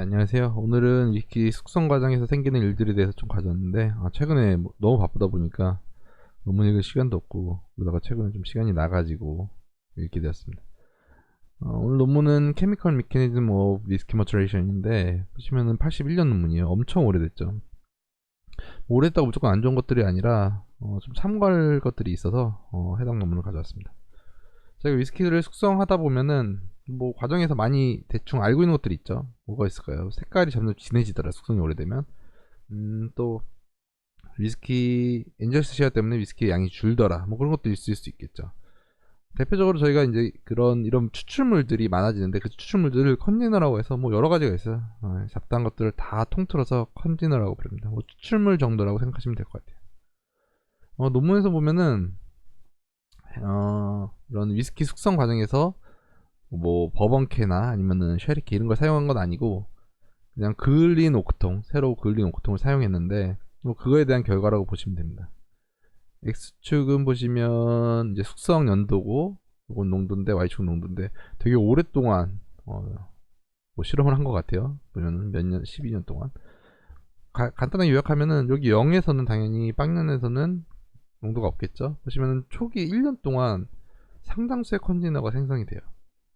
네, 안녕하세요. 오늘은 위키 숙성 과정에서 생기는 일들에 대해서 좀 가져왔는데, 아, 최근에 뭐 너무 바쁘다 보니까 논문 읽을 시간도 없고, 그러다가 최근에 좀 시간이 나가지고 읽게 되었습니다. 어, 오늘 논문은 Chemical Mechanism of Whiskey Maturation인데, 보시면은 81년 논문이에요. 엄청 오래됐죠. 뭐 오래됐다고 무조건 안 좋은 것들이 아니라, 어, 좀 참고할 것들이 있어서, 어, 해당 논문을 가져왔습니다. 제가 위스키를 숙성하다 보면은 뭐 과정에서 많이 대충 알고 있는 것들이 있죠. 뭐가 있을까요? 색깔이 점점 진해지더라. 숙성이 오래되면. 음, 또 위스키 엔젤스 시아 때문에 위스키 양이 줄더라. 뭐 그런 것도 있을 수 있겠죠. 대표적으로 저희가 이제 그런 이런 추출물들이 많아지는데 그 추출물들을 컨디너라고 해서 뭐 여러 가지가 있어요. 어, 잡다한 것들을 다 통틀어서 컨디너라고 부릅니다. 뭐 추출물 정도라고 생각하시면 될 것 같아요. 어, 논문에서 보면은 어, 이런 위스키 숙성 과정에서 뭐 버번캐나 아니면은 쉐리키 이런 걸 사용한 건 아니고 그냥 그을린 오크통 새로 그을린 오크통을 사용했는데 뭐 그거에 대한 결과라고 보시면 됩니다. X축은 보시면 이제 숙성 연도고 이건 농도인데 Y축은 농도인데 되게 오랫동안 어, 뭐 실험을 한 것 같아요. 보면은 몇 년, 12년 동안 가, 간단하게 요약하면은 여기 0에서는 당연히 빵년에서는 농도가 없겠죠. 보시면은 초기 1년 동안 상당수의 컨디너가 생성이 돼요.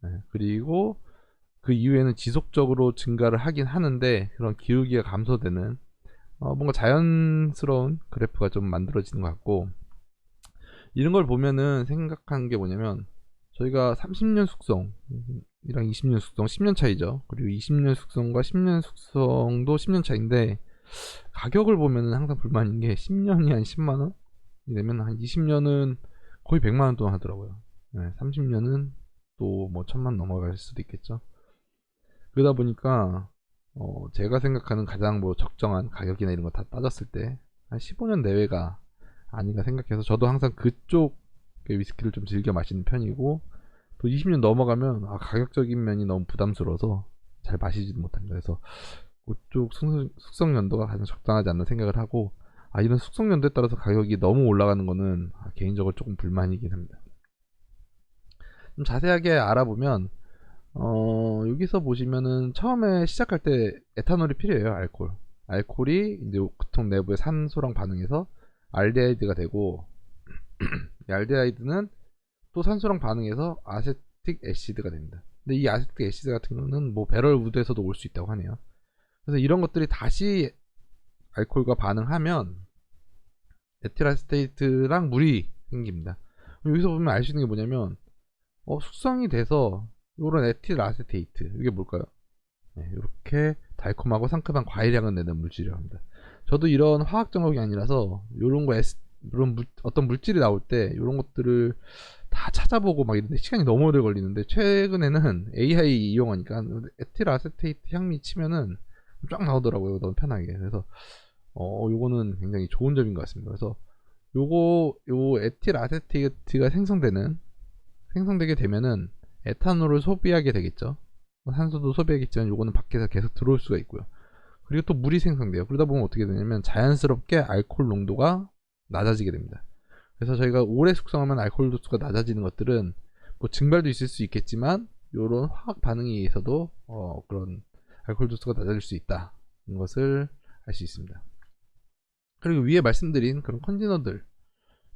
네, 그리고 그 이후에는 지속적으로 증가를 하긴 하는데 그런 기울기가 감소되는 어, 뭔가 자연스러운 그래프가 좀 만들어지는 것 같고 이런 걸 보면은 생각한 게 뭐냐면 저희가 30년 숙성이랑 20년 숙성 10년 차이죠. 그리고 20년 숙성과 10년 숙성도 10년 차인데 가격을 보면은 항상 불만인 게 10년이 한 10만 원, 이러면 한 20년은 거의 100만 원 동안 하더라고요. 네, 30년은 또 뭐 천만 넘어갈 수도 있겠죠. 그러다 보니까 어, 제가 생각하는 가장 뭐 적정한 가격이나 이런 거 다 따졌을 때 한 15년 내외가 아닌가 생각해서 저도 항상 그쪽 위스키를 좀 즐겨 마시는 편이고 또 20년 넘어가면 아, 가격적인 면이 너무 부담스러워서 잘 마시지도 못합니다. 그래서 그쪽 숙성 연도가 가장 적당하지 않나 생각을 하고 아 이런 숙성 연도에 따라서 가격이 너무 올라가는 거는 아, 개인적으로 조금 불만이긴 합니다. 좀 자세하게 알아보면 어, 여기서 보시면은 처음에 시작할 때 에탄올이 필요해요, 알코올. 알코올이 이제 보통 내부의 산소랑 반응해서 알데하이드가 되고 이 알데하이드는 또 산소랑 반응해서 아세틱 애시드가 됩니다. 근데 이 아세틱 애시드 같은 경우는 뭐 배럴 우드에서도 올 수 있다고 하네요. 그래서 이런 것들이 다시 알코올과 반응하면 에틸아세테이트랑 물이 생깁니다. 여기서 보면 알 수 있는 게 뭐냐면 어, 숙성이 돼서 이런 에틸 아세테이트 이게 뭘까요? 네, 이렇게 달콤하고 상큼한 과일향을 내는 물질이라고 합니다. 저도 이런 화학 정학이 아니라서 이런 거 에스, 이런 물, 어떤 물질이 나올 때 이런 것들을 다 찾아보고 막 이런데 시간이 너무 오래 걸리는데 최근에는 AI 이용하니까 에틸 아세테이트 향미 치면은 쫙 나오더라고요. 너무 편하게. 그래서 어 요거는 굉장히 좋은 점인 것 같습니다. 그래서 요거 요 에틸 아세테이트가 생성되는 생성되게 되면은 에탄올을 소비하게 되겠죠. 뭐 산소도 소비하겠지만 요거는 밖에서 계속 들어올 수가 있고요. 그리고 또 물이 생성돼요. 그러다 보면 어떻게 되냐면 자연스럽게 알코올 농도가 낮아지게 됩니다. 그래서 저희가 오래 숙성하면 알코올 도수가 낮아지는 것들은 뭐 증발도 있을 수 있겠지만 이런 화학 반응에 의해서도 어 그런 알코올 도수가 낮아질 수 있다는 것을 알 수 있습니다. 그리고 위에 말씀드린 그런 컨디너들이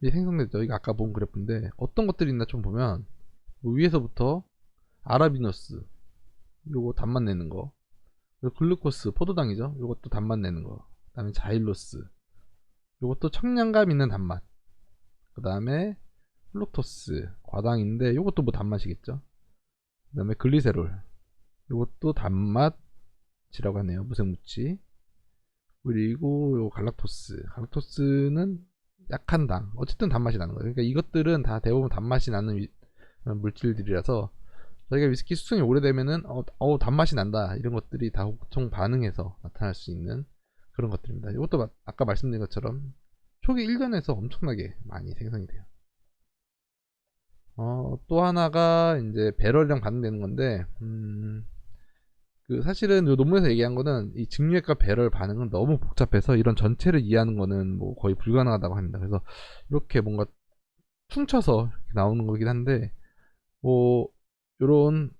생성됐죠. 이거 아까 본 그래프인데 어떤 것들이 있나 좀 보면 뭐 위에서부터 아라비노스 요거 단맛 내는 거. 그리고 글루코스 포도당이죠. 요것도 단맛 내는 거. 그다음에 자일로스. 요것도 청량감 있는 단맛. 그 다음에 플루토스 과당인데 요것도 뭐 단맛이겠죠. 그 다음에 글리세롤. 요것도 단맛이라고 하네요. 무색무치 그리고 요 갈락토스 갈락토스는 약한 당 어쨌든 단맛이 나는 거예요 그러니까 이것들은 다 대부분 단맛이 나는 물질들이라서 저희가 위스키 수성이 오래되면은 어, 어, 단맛이 난다 이런 것들이 다 보통 반응해서 나타날 수 있는 그런 것들입니다. 이것도 마, 아까 말씀드린 것처럼 초기 1년에서 엄청나게 많이 생성이 돼요. 어, 또 하나가 이제 배럴이랑 반응되는 건데 음, 그 사실은 이 논문에서 얘기한 거는 이 직류액과 배럴 반응은 너무 복잡해서 이런 전체를 이해하는 거는 뭐 거의 불가능하다고 합니다. 그래서 이렇게 뭔가 퉁쳐서 나오는 거긴 한데 뭐 요런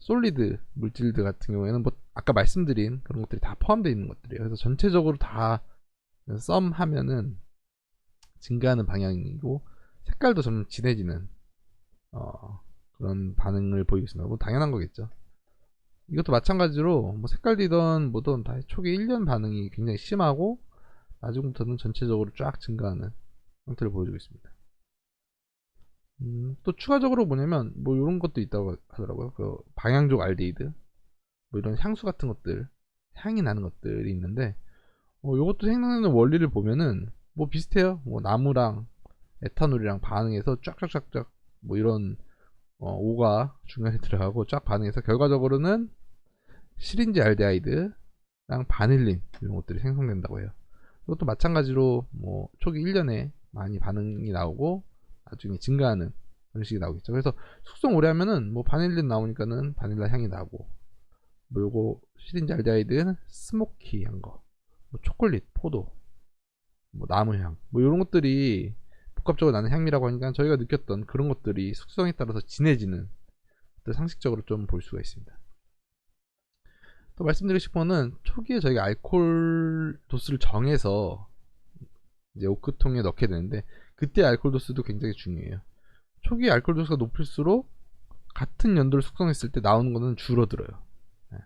솔리드 물질들 같은 경우에는 뭐 아까 말씀드린 그런 것들이 다 포함되어 있는 것들이에요. 그래서 전체적으로 다 썸 하면은 증가하는 방향이고 색깔도 좀 진해지는 어, 그런 반응을 보이고 있습니다. 뭐 당연한 거겠죠. 이것도 마찬가지로 뭐 색깔이든 뭐든 다 초기 1년 반응이 굉장히 심하고 나중부터는 전체적으로 쫙 증가하는 형태를 보여주고 있습니다. 음, 또 추가적으로 뭐냐면 뭐 이런 것도 있다고 하더라고요. 그 방향족 알데히드 뭐 이런 향수 같은 것들 향이 나는 것들이 있는데 어, 이것도 생성되는 원리를 보면은 뭐 비슷해요. 뭐 나무랑 에탄올이랑 반응해서 쫙쫙쫙쫙 뭐 이런 어, 오가 중간에 들어가고 쫙 반응해서 결과적으로는 시린지 알데하이드랑 바닐린 이런 것들이 생성된다고 해요. 이것도 마찬가지로 뭐 초기 1년에 많이 반응이 나오고 나중에 증가하는 방식이 나오겠죠. 그래서 숙성 오래 하면은 뭐 바닐린 나오니까는 바닐라 향이 나고 뭐 요거 시린지 알데하이드는 스모키한 거, 뭐 초콜릿, 포도, 뭐 나무향, 뭐 이런 것들이 복합적으로 나는 향미라고 하니까 저희가 느꼈던 그런 것들이 숙성에 따라서 진해지는 상식적으로 좀 볼 수가 있습니다. 또 말씀드리고 싶은 거는 초기에 저희가 알코올 도수를 정해서 이제 오크통에 넣게 되는데 그때 알코올 도수도 굉장히 중요해요. 초기 알코올 도수가 높을수록 같은 연도를 숙성했을 때 나오는 거는 줄어들어요. 네.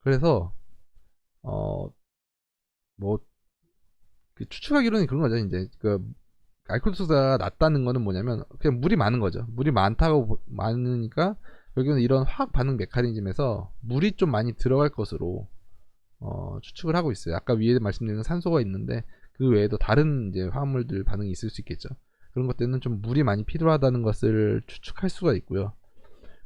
그래서 어뭐 그 추측하기로는 그런 거죠. 이제 그 알코올 도수가 낮다는 거는 뭐냐면 그냥 물이 많은 거죠. 물이 많다고 보- 많으니까 여기는 이런 화학 반응 메커니즘에서 물이 좀 많이 들어갈 것으로 어, 추측을 하고 있어요. 아까 위에 말씀드린 산소가 있는데 그 외에도 다른 이제 화합물들 반응이 있을 수 있겠죠. 그런 것 때는 좀 물이 많이 필요하다는 것을 추측할 수가 있고요.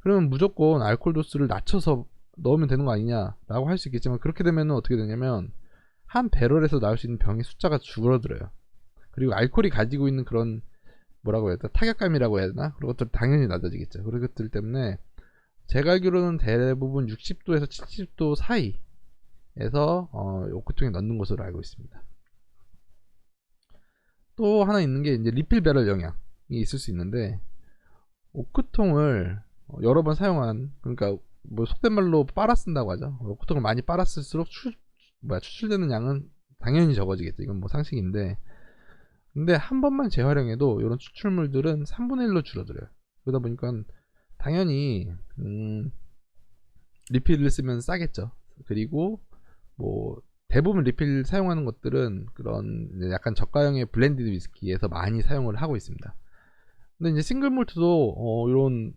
그러면 무조건 알코올 도수를 낮춰서 넣으면 되는 거 아니냐라고 할 수 있겠지만 그렇게 되면 어떻게 되냐면 한 배럴에서 나올 수 있는 병의 숫자가 줄어들어요. 그리고 알코올이 가지고 있는 그런 뭐라고 해야 되나 타격감이라고 해야 되나 그런 것들 당연히 낮아지겠죠. 그런 것들 때문에 제가 알기로는 대부분 60도에서 70도 사이에서 어, 오크통에 넣는 것으로 알고 있습니다. 또 하나 있는 게 이제 리필 배럴 영향이 있을 수 있는데 오크통을 어, 여러 번 사용한 그러니까 뭐 속된 말로 빨아 쓴다고 하죠. 오크통을 많이 빨아 쓸수록 추, 뭐야 추출되는 양은 당연히 적어지겠죠. 이건 뭐 상식인데 근데 한 번만 재활용해도 이런 추출물들은 3분의 1로 줄어들어요. 그러다 보니까 당연히 음, 리필을 쓰면 싸겠죠. 그리고 뭐 대부분 리필 사용하는 것들은 그런 약간 저가형의 블렌디드 위스키에서 많이 사용을 하고 있습니다. 근데 이제 싱글 몰트도 어, 이런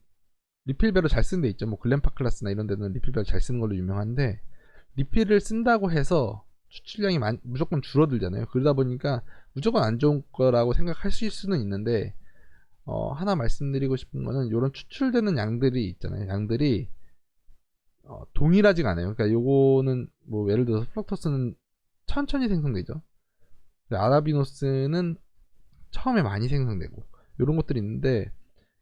리필 배로 잘 쓰는 데 있죠. 뭐 글램파 클라스나 이런 데는 리필 배로 잘 쓰는 걸로 유명한데 리필을 쓴다고 해서 추출량이 많- 무조건 줄어들잖아요. 그러다 보니까 무조건 안 좋은 거라고 생각하실 수는 있는데 어, 하나 말씀드리고 싶은 거는 이런 추출되는 양들이 있잖아요. 양들이 어, 동일하지가 않아요. 그러니까 요거는 뭐 예를 들어서 플럭터스는 천천히 생성되죠. 아라비노스는 처음에 많이 생성되고 이런 것들이 있는데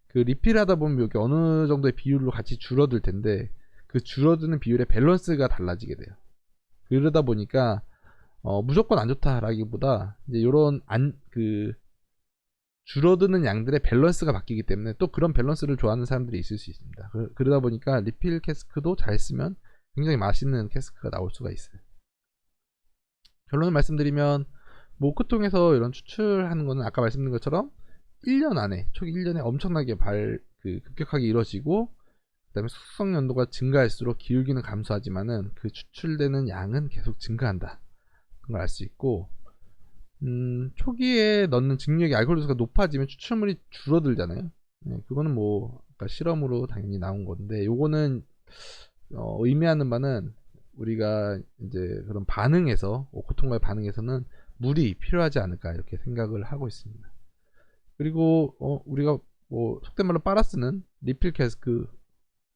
그 리필하다 보면 여기 어느 정도의 비율로 같이 줄어들 텐데 그 줄어드는 비율의 밸런스가 달라지게 돼요. 그러다 보니까 어, 무조건 안 좋다라기보다 이제 이런 안 그 줄어드는 양들의 밸런스가 바뀌기 때문에 또 그런 밸런스를 좋아하는 사람들이 있을 수 있습니다. 그, 그러다 보니까 리필 캐스크도 잘 쓰면 굉장히 맛있는 캐스크가 나올 수가 있어요. 결론을 말씀드리면 모크통에서 이런 추출하는 거는 아까 말씀드린 것처럼 1년 안에 초기 1년에 엄청나게 발 그 급격하게 이루어지고 그다음에 숙성 연도가 증가할수록 기울기는 감소하지만은 그 추출되는 양은 계속 증가한다. 그런 걸알 수 있고 음, 초기에 넣는 증류액의 알코올 도수가 높아지면 추출물이 줄어들잖아요. 네, 그거는 뭐 아까 실험으로 당연히 나온 건데 요거는 어, 의미하는 바는 우리가 이제 그런 반응에서 오크통과의 반응에서는 물이 필요하지 않을까 이렇게 생각을 하고 있습니다. 그리고 어, 우리가 뭐 속된 말로 빨아 쓰는 리필 캐스크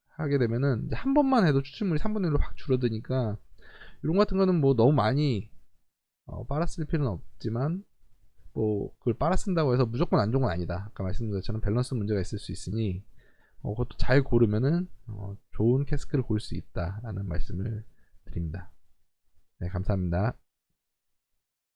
하게 되면은 한 번만 해도 추출물이 3분의 1로 확 줄어드니까 이런 거 같은 거는 뭐 너무 많이 어, 빨아 쓸 필요는 없지만 뭐 그걸 빨아 쓴다고 해서 무조건 안 좋은 건 아니다. 아까 말씀드린 것처럼 밸런스 문제가 있을 수 있으니 어, 그것도 잘 고르면은 어, 좋은 캐스크를 고를 수 있다라는 말씀을 드립니다. 네, 감사합니다.